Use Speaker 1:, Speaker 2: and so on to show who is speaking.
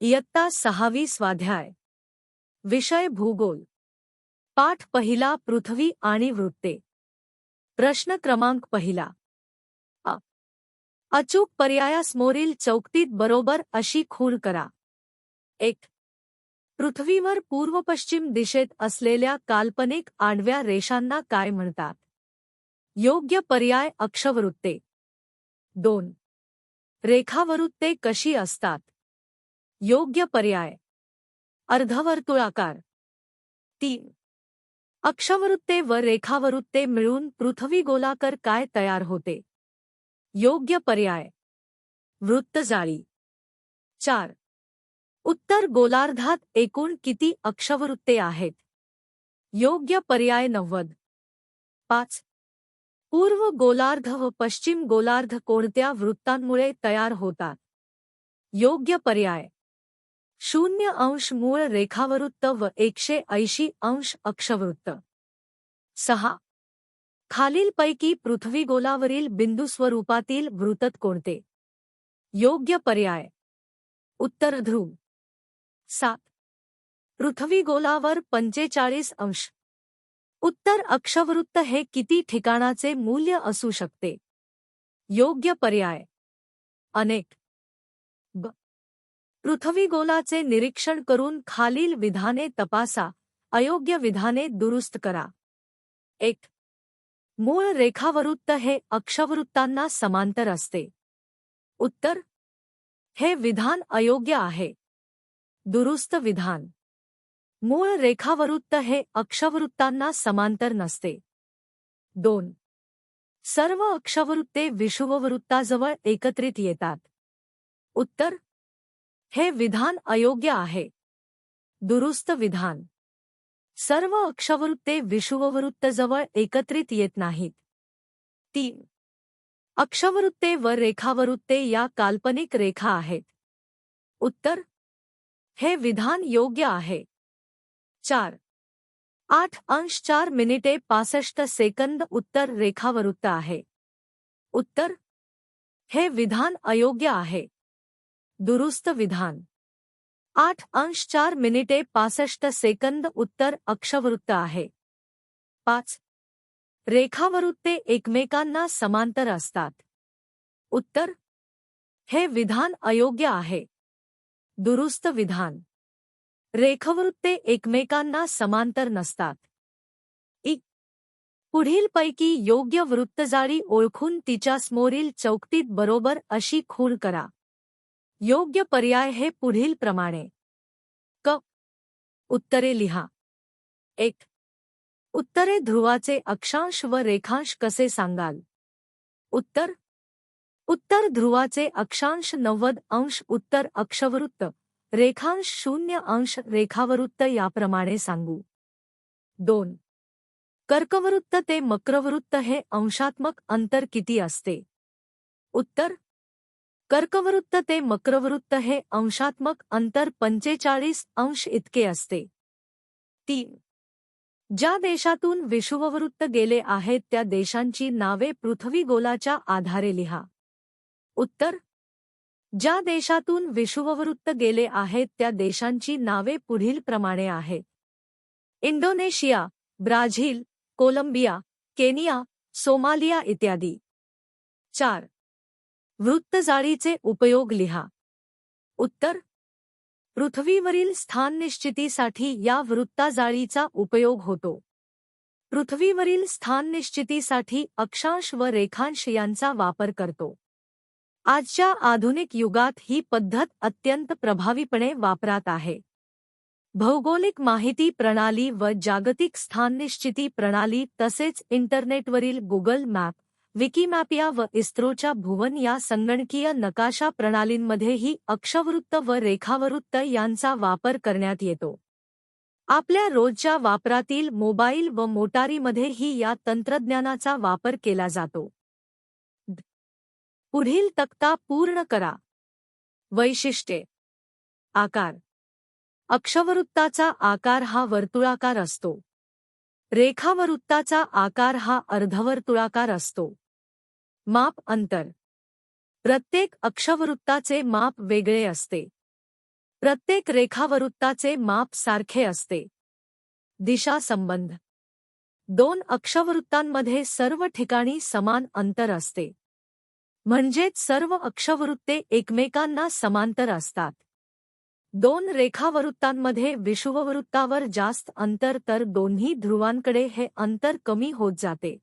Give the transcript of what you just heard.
Speaker 1: इयत्ता सहावी स्वाध्याय. विषय भूगोल. पाठ पहिला पृथ्वी आणि वृत्ते. प्रश्न क्रमांक पहिला. अ. अचूक पर्यायासमोरील चौकटीत बरोबर अशी खूण करा. एक. पृथ्वीवर पूर्वपश्चिम दिशेत असलेल्या काल्पनिक आडव्या रेषांना काय म्हणतात? योग्य पर्याय अक्षवृत्ते. दोन. रेखावृत्ते कशी असतात? योग्य पर्याय. अर्धवर्तुळाकार. तीन. अक्षवृत्ते व रेखावृत्ते मिळून पृथ्वी गोलाकर काय तयार होते? योग्य पर्याय. वृत्तजाळी. चार. उत्तर गोलार्धात एकूण किती अक्षवृत्ते आहेत? योग्य पर्याय नव्वद. पाच. पूर्व गोलार्ध व पश्चिम गोलार्ध कोणत्या वृत्तांमुळे तयार होतात? योग्य पर्याय. शून्य अंश मूळ रेखावृत्त व एकशे ऐंशी अंश अक्षवृत्त. सहा. खालीलपैकी पृथ्वीगोलावरील बिंदुस्वरूपातील वृतत कोणते? योग्य पर्याय. उत्तर ध्रुव. सात. पृथ्वीगोलावर पंचेचाळीस अंश. उत्तर अक्षवृत्त हे किती ठिकाणाचे मूल्य असू शकते? योग्य पर्याय. अनेक. ब पृथ्वीगोलाचे निरीक्षण करून खालील विधाने तपासा. अयोग्य विधाने दुरुस्त करा. एक. मूळ रेखावृत्त हे अक्षवृत्तांना समांतर असते. उत्तर. हे विधान अयोग्य आहे. दुरुस्त विधान. मूळ रेखावृत्त हे अक्षवृत्तांना समांतर नसते. दोन. सर्व अक्षवृत्ते विषुववृत्ताजवळ एकत्रित येतात. उत्तर. हे विधान अयोग्य आहे. दुरुस्त विधान. सर्व अक्षवृत्ते विषुववृत्तजवळ एकत्रित येत नाहीत. तीन. अक्षवृत्ते व रेखावृत्ते या काल्पनिक रेखा आहेत. उत्तर. हे विधान योग्य आहे. चार. आठ अंश चार मिनिटे पासष्ट सेकंद उत्तर रेखावृत्त आहे. उत्तर. हे विधान अयोग्य आहे. दुरुस्त विधान. आठ अंश चार मिनिटे पासष्ट सेकंद उत्तर अक्षवृत्त आहे. पाच. रेखावृत्ते एकमेकांना समांतर असतात. उत्तर. हे विधान अयोग्य आहे. दुरुस्त विधान. रेखवृत्ते एकमेकांना समांतर नसतात. इ. पुढीलपैकी योग्य वृत्तजाळी ओळखून तिच्यासमोरील चौकटीत बरोबर अशी खूण करा. योग्य पर्याय हे पुढील प्रमाणे. क. उत्तरे लिहा. एक. उत्तरे ध्रुवाचे अक्षांश व रेखांश कसे सांगाल? उत्तर. उत्तर ध्रुवाचे अक्षांश नव्वद अंश उत्तर अक्षवृत्त. रेखांश शून्य अंश रेखावृत्त याप्रमाणे सांगू. दोन. कर्कवृत्त ते मक्रवृत्त हे अंशात्मक अंतर किती असते? उत्तर. कर्कवृत्त ते मक्रवृत्त हे अंशात्मक अंतर पंचेचाळीस अंश इतके असते. तीन. ज्या देशातून विषुववृत्त गेले आहेत त्या देशांची नावे पृथ्वीगोलाच्या आधारे लिहा. उत्तर. ज्या देशातून विषुववृत्त गेले आहेत त्या देशांची नावे पुढील प्रमाणे आहेत Indonesia Brazil Colombia Kenya Somalia इत्यादी. चार. वृत्तजाळीचे उपयोग लिहा. उत्तर. पृथ्वीवरील स्थाननिश्चितीसाठी या वृत्ताजाळीचा उपयोग होतो. पृथ्वीवरील स्थाननिश्चितीसाठी अक्षांश व रेखांश यांचा वापर करतो. आजच्या आधुनिक युगात ही पद्धत अत्यंत प्रभावीपणे वापरात आहे. भौगोलिक माहिती प्रणाली व जागतिक स्थाननिश्चिती प्रणाली तसेच इंटरनेटवरील गुगल मॅप विकिमॅपिया व इस्रोच्या भुवन या संगणकीय नकाशा प्रणालींमध्येही अक्षवृत्त व रेखावृत्त यांचा वापर करण्यात येतो. आपल्या रोजच्या वापरातील मोबाईल व मोटारीमध्येही या तंत्रज्ञानाचा वापर केला जातो. पुढील तक्ता पूर्ण करा. वैशिष्ट्ये. आकार. अक्षवृत्ताचा आकार हा वर्तुळाकार असतो. रेखावृत्ताचा आकार हा अर्धवर्तुळाकार असतो. माप अंतर. प्रत्येक अक्षवृत्ताचे माप वेगळे असते. प्रत्येक रेखावृत्ताचे माप सारखे असते. दिशा संबंध. दोन अक्षवृत्तांमध्ये सर्व ठिकाणी समान अंतर असते. म्हणजेच सर्व अक्षवृत्ते एकमेकांना समांतर असतात. दोन रेखावृत्तांमध्ये विषुववृत्तावर जास्त अंतर तर दोन्ही ध्रुवांकडे हे अंतर कमी होत जाते.